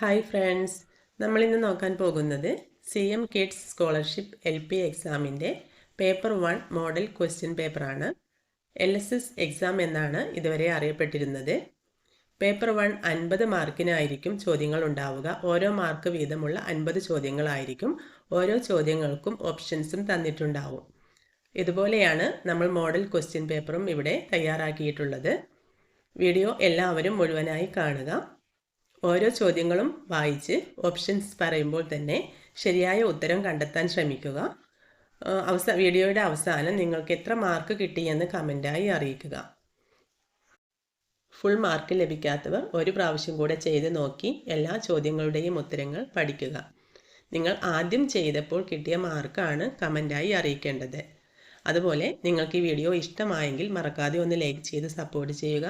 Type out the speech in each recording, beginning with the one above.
Hi friends നമ്മൾ ഇന്ന് നോക്കാൻ പോകുന്നത് C M kids scholarship L P എക്സാമിന്റെ പേപ്പർ വൺ മോഡൽ ക്വസ്റ്റ്യൻ പേപ്പറാണ് എൽ എസ് എസ് എക്സാം എന്നാണ് ഇതുവരെ അറിയപ്പെട്ടിരുന്നത്. പേപ്പർ വൺ അൻപത് മാർക്കിനായിരിക്കും ചോദ്യങ്ങൾ ഉണ്ടാവുക. ഓരോ മാർക്ക് വീതമുള്ള അൻപത് ചോദ്യങ്ങളായിരിക്കും. ഓരോ ചോദ്യങ്ങൾക്കും ഓപ്ഷൻസും തന്നിട്ടുണ്ടാവും. ഇതുപോലെയാണ് നമ്മൾ മോഡൽ ക്വസ്റ്റ്യൻ പേപ്പറും ഇവിടെ തയ്യാറാക്കിയിട്ടുള്ളത്. വീഡിയോ എല്ലാവരും മുഴുവനായി കാണുക. ഓരോ ചോദ്യങ്ങളും വായിച്ച് ഓപ്ഷൻസ് പറയുമ്പോൾ തന്നെ ശരിയായ ഉത്തരം കണ്ടെത്താൻ ശ്രമിക്കുക. അവസ വീഡിയോയുടെ അവസാനം നിങ്ങൾക്ക് എത്ര മാർക്ക് കിട്ടിയെന്ന് കമന്റായി അറിയിക്കുക. ഫുൾ മാർക്ക് ലഭിക്കാത്തവർ ഒരു പ്രാവശ്യം കൂടെ ചെയ്ത് നോക്കി എല്ലാ ചോദ്യങ്ങളുടെയും ഉത്തരങ്ങൾ പഠിക്കുക. നിങ്ങൾ ആദ്യം ചെയ്തപ്പോൾ കിട്ടിയ മാർക്കാണ് കമന്റായി അറിയിക്കേണ്ടത്. അതുപോലെ നിങ്ങൾക്ക് ഈ വീഡിയോ ഇഷ്ടമായെങ്കിൽ മറക്കാതെ ഒന്ന് ലൈക്ക് ചെയ്ത് സപ്പോർട്ട് ചെയ്യുക.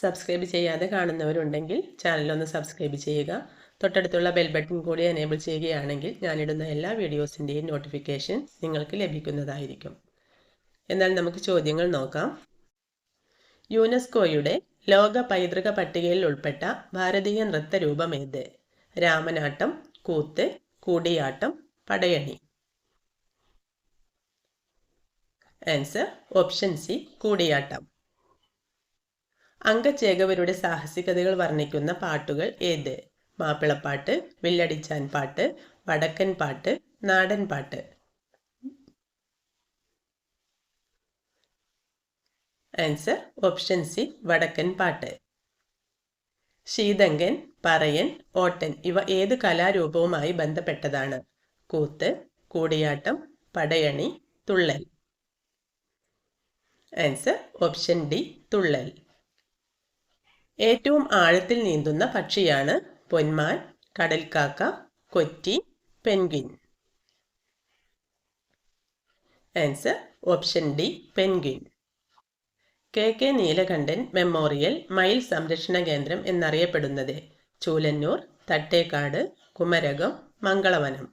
സബ്സ്ക്രൈബ് ചെയ്യാതെ കാണുന്നവരുണ്ടെങ്കിൽ ചാനലൊന്ന് സബ്സ്ക്രൈബ് ചെയ്യുക. തൊട്ടടുത്തുള്ള ബെൽ ബട്ടൺ കൂടി എനേബിൾ ചെയ്യുകയാണെങ്കിൽ ഞാനിടുന്ന എല്ലാ വീഡിയോസിന്റെയും നോട്ടിഫിക്കേഷൻ നിങ്ങൾക്ക് ലഭിക്കുന്നതായിരിക്കും. എന്നാൽ നമുക്ക് ചോദ്യങ്ങൾ നോക്കാം. യുനെസ്കോയുടെ ലോക പൈതൃക പട്ടികയിൽ ഉൾപ്പെട്ട ഭാരതീയ നൃത്തരൂപം ഏത്? Ramanattam Koothu Koodiyattam Padayani. Answer option C Koodiyattam. അങ്കച്ചേകവരുടെ സാഹസികതകൾ വർണിക്കുന്ന പാട്ടുകൾ ഏത്? മാപ്പിളപ്പാട്ട് വില്ലടിച്ചാൻ പാട്ട് വടക്കൻ പാട്ട് നാടൻ പാട്ട്. ആൻസർ ഓപ്ഷൻ സി വടക്കൻ പാട്ട്. ശീതങ്കൻ പറയൻ ഓട്ടൻ ഇവ ഏത് കലാരൂപവുമായി ബന്ധപ്പെട്ടതാണ്? Koothu Koodiyattam Padayani Thullal. Answer option D Thullal. ഏറ്റവും ആഴത്തിൽ നീന്തുന്ന പക്ഷിയാണ് പൊന്മാൻ കടൽക്കാക്ക കൊറ്റി penguin. Answer option D penguin K K Neelakantan memorial മയിൽ സംരക്ഷണ കേന്ദ്രം എന്നറിയപ്പെടുന്നത് Choolannur Thattekkad Kumarakom Mangalavanam.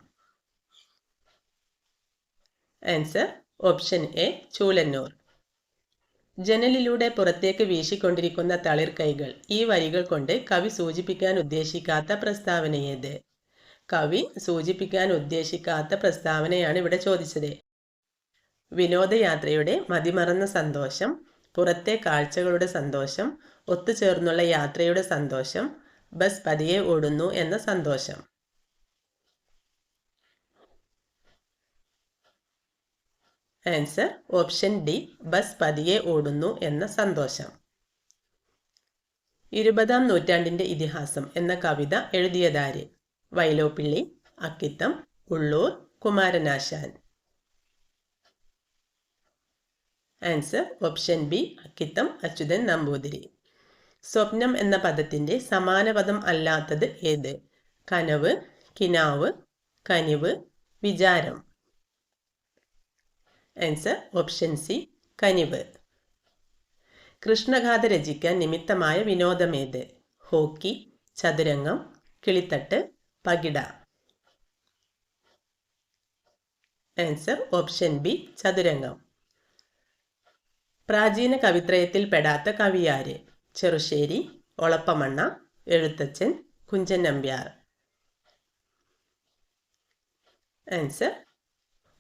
Answer option A Choolannur. ജനലിലൂടെ പുറത്തേക്ക് വീശിക്കൊണ്ടിരിക്കുന്ന തളിർ കൈകൾ ഈ വരികൾ കൊണ്ട് കവി സൂചിപ്പിക്കാൻ ഉദ്ദേശിക്കാത്ത പ്രസ്താവനയേത്? കവി സൂചിപ്പിക്കാൻ ഉദ്ദേശിക്കാത്ത പ്രസ്താവനയാണ് ഇവിടെ ചോദിച്ചത്. വിനോദയാത്രയുടെ മതിമറന്ന സന്തോഷം പുറത്തെ കാഴ്ചകളുടെ സന്തോഷം ഒത്തുചേർന്നുള്ള യാത്രയുടെ സന്തോഷം ബസ് പതിയെ ഓടുന്നു എന്ന സന്തോഷം. ആൻസർ ഓപ്ഷൻ ഡി ബസ് പതിയെ ഓടുന്നു എന്ന സന്തോഷം. ഇരുപതാം നൂറ്റാണ്ടിന്റെ ഇതിഹാസം എന്ന കവിത എഴുതിയതാര്? Vyloppilli Akkitham Ulloor Kumaranasan. Answer option B Akkitham Achuthan Namboothiri. സ്വപ്നം എന്ന പദത്തിന്റെ സമാന പദം അല്ലാത്തത് ഏത്? കനവ് കിനാവ് കനിവ് വിചാരം. ആൻസർ ഓപ്ഷൻ സി കനിവ് കൃഷ്ണഗാഥ രചിക്കാൻ നിമിത്തമായ വിനോദമേത്? ഹോക്കി ചതുരംഗം കിളിത്തട്ട് പകിട. ആൻസർ ഓപ്ഷൻ ബി ചതുരംഗം. പ്രാചീന കവിത്രയത്തിൽ പെടാത്ത കവിയാര് Cherusseri Olappamanna Ezhuthachan Kunchan Nambiar. Answer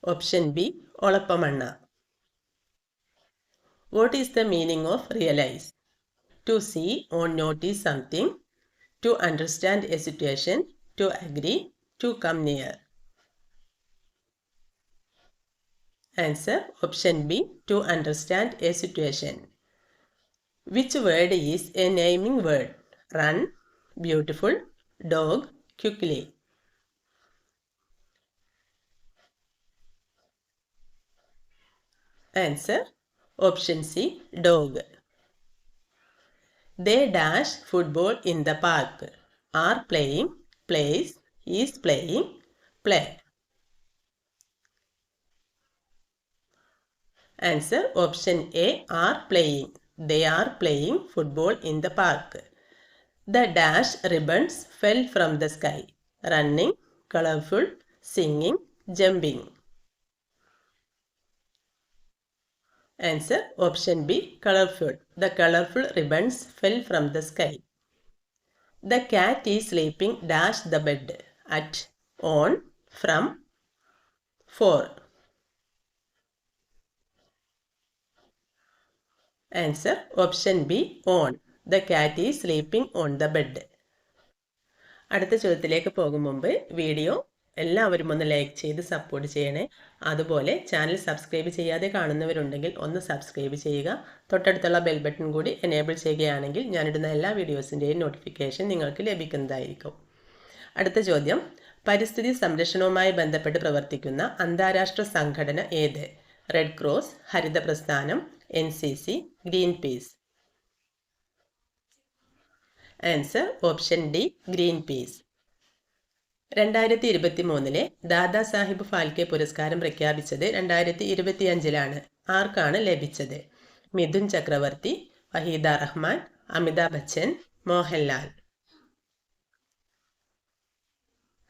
option B Olappamanna. What is the meaning of realize? To see or notice something, to understand a situation, to agree, to come near. Answer option B to understand a situation. Which word is a naming word? Run, beautiful, dog, quickly. Answer Option C Dog. They dash football in the park. Are playing, plays, is playing, play. Answer Option A are playing. They are playing football in the park. The dash ribbons fell from the sky. Running, colorful, singing, jumping. Answer option B colorful. The colorful ribbons fell from the sky. The cat is sleeping dash the bed at on from for answer option B on the cat is sleeping on the bed അടുത്ത ചോദ്യത്തിലേക്ക് പോകും മുമ്പ്. Video എല്ലാവരും ഒന്ന് like ചെയ്ത് support ചെയ്യണേ. അതുപോലെ channel subscribe ചെയ്യാതെ കാണുന്നവരുണ്ടെങ്കിൽ ഒന്ന് സബ്സ്ക്രൈബ് ചെയ്യുക. തൊട്ടടുത്തുള്ള ബെൽ ബട്ടൺ കൂടി എനേബിൾ ചെയ്യുകയാണെങ്കിൽ ഞാനിടുന്ന എല്ലാ വീഡിയോസിന്റെയും നോട്ടിഫിക്കേഷൻ നിങ്ങൾക്ക് ലഭിക്കുന്നതായിരിക്കും. അടുത്ത ചോദ്യം. പരിസ്ഥിതി സംരക്ഷണവുമായി ബന്ധപ്പെട്ട് പ്രവർത്തിക്കുന്ന അന്താരാഷ്ട്ര സംഘടന ഏത്? റെഡ് ക്രോസ് ഹരിത പ്രസ്ഥാനം N C C Greenpeace answer option D Greenpeace രണ്ടായിരത്തി ഇരുപത്തി മൂന്നിലെ ദാദാ സാഹിബ് ഫാൽക്കെ പുരസ്കാരം പ്രഖ്യാപിച്ചത് രണ്ടായിരത്തി ഇരുപത്തി അഞ്ചിലാണ് ആർക്കാണ് ലഭിച്ചത്? Mithun Chakraborty Waheeda Rehman Amitabh Bachchan Mohanlal.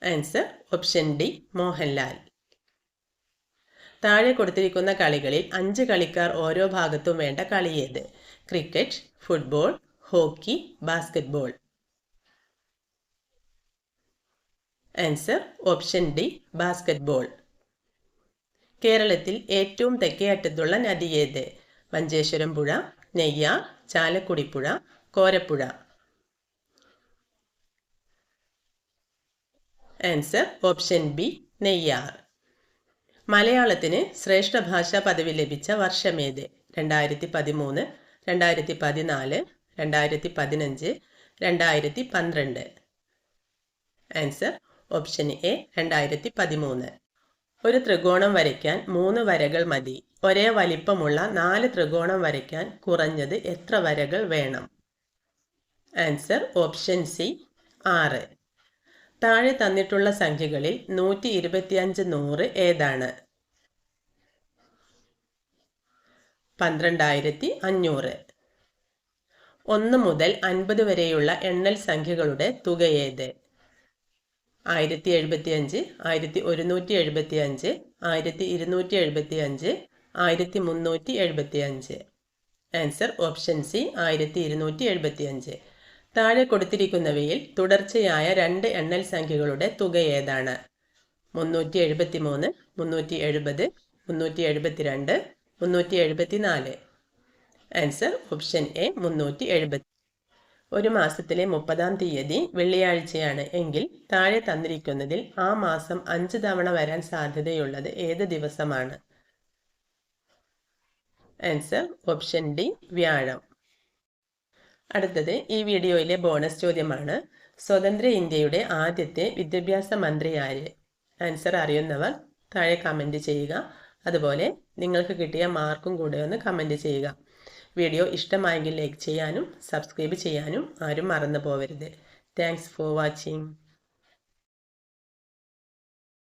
Answer option D Mohanlal. താഴെ കൊടുത്തിരിക്കുന്ന കളികളിൽ അഞ്ച് കളിക്കാർ ഓരോ ഭാഗത്തും വേണ്ട കളിയേത്. Cricket football hockey basketball. Answer option D basketball കേരളത്തിൽ ഏറ്റവും തെക്കേ അറ്റത്തുള്ള നദി ഏത്? മഞ്ചേശ്വരം പുഴ നെയ്യാർ ചാലക്കുടി പുഴ Korappuzha. Answer option B Neyyar. മലയാളത്തിന് ശ്രേഷ്ഠ ഭാഷാ പദവി ലഭിച്ച വർഷമേത് രണ്ടായിരത്തി പതിമൂന്ന് രണ്ടായിരത്തി പതിനാല് രണ്ടായിരത്തി പതിനഞ്ച് രണ്ടായിരത്തി പന്ത്രണ്ട് ആൻസർ ഓപ്ഷൻ എ രണ്ടായിരത്തി പതിമൂന്ന് ഒരു ത്രികോണം വരയ്ക്കാൻ മൂന്ന് വരകൾ മതി. ഒരേ വലിപ്പമുള്ള നാല് ത്രികോണം വരയ്ക്കാൻ കുറഞ്ഞത് എത്ര വരകൾ വേണം? ആൻസർ ഓപ്ഷൻ സി ആറ്. താഴെ തന്നിട്ടുള്ള സംഖ്യകളിൽ നൂറ്റി ഇരുപത്തിയഞ്ച് നൂറ് ഏതാണ്? പന്ത്രണ്ടായിരത്തി അഞ്ഞൂറ് ഒന്ന് മുതൽ അൻപത് വരെയുള്ള എണ്ണൽ സംഖ്യകളുടെ തുകയേത് ആയിരത്തി എഴുപത്തി അഞ്ച് ആയിരത്തി ഒരുന്നൂറ്റി എഴുപത്തി അഞ്ച് ആയിരത്തി ഇരുന്നൂറ്റി എഴുപത്തി അഞ്ച് ആയിരത്തി മുന്നൂറ്റി എഴുപത്തി അഞ്ച് ആൻസർ ഓപ്ഷൻ സി ആയിരത്തി ഇരുന്നൂറ്റി എഴുപത്തി അഞ്ച് താഴെ കൊടുത്തിരിക്കുന്നവയിൽ തുടർച്ചയായ രണ്ട് എണ്ണൽ സംഖ്യകളുടെ തുക ഏതാണ്? മുന്നൂറ്റി എഴുപത്തി മൂന്ന് മുന്നൂറ്റി എഴുപത് മുന്നൂറ്റി എഴുപത്തി രണ്ട് മുന്നൂറ്റി എഴുപത്തി നാല് ആൻസർ ഓപ്ഷൻ എ മുന്നൂറ്റി എഴുപത്തി ഒരു മാസത്തിലെ മുപ്പതാം തീയതി വെള്ളിയാഴ്ചയാണ് എങ്കിൽ താഴെ തന്നിരിക്കുന്നതിൽ ആ മാസം അഞ്ച് തവണ വരാൻ സാധ്യതയുള്ളത് ഏത് ദിവസമാണ്? ആൻസർ ഓപ്ഷൻ ഡി വ്യാഴം. അടുത്തത് ഈ വീഡിയോയിലെ ബോണസ് ചോദ്യമാണ്. സ്വതന്ത്ര ഇന്ത്യയുടെ ആദ്യത്തെ വിദ്യാഭ്യാസ മന്ത്രി ആര്? ആൻസർ അറിയുന്നവർ താഴെ കമന്റ് ചെയ്യുക. അതുപോലെ നിങ്ങൾക്ക് കിട്ടിയ മാർക്കും കൂടെ ഒന്ന് കമന്റ് ചെയ്യുക. വീഡിയോ ഇഷ്ടമായെങ്കിൽ ലൈക്ക് ചെയ്യാനും സബ്സ്ക്രൈബ് ചെയ്യാനും ആരും മറന്നു പോകരുത് താങ്ക്സ് ഫോർ വാച്ചിങ്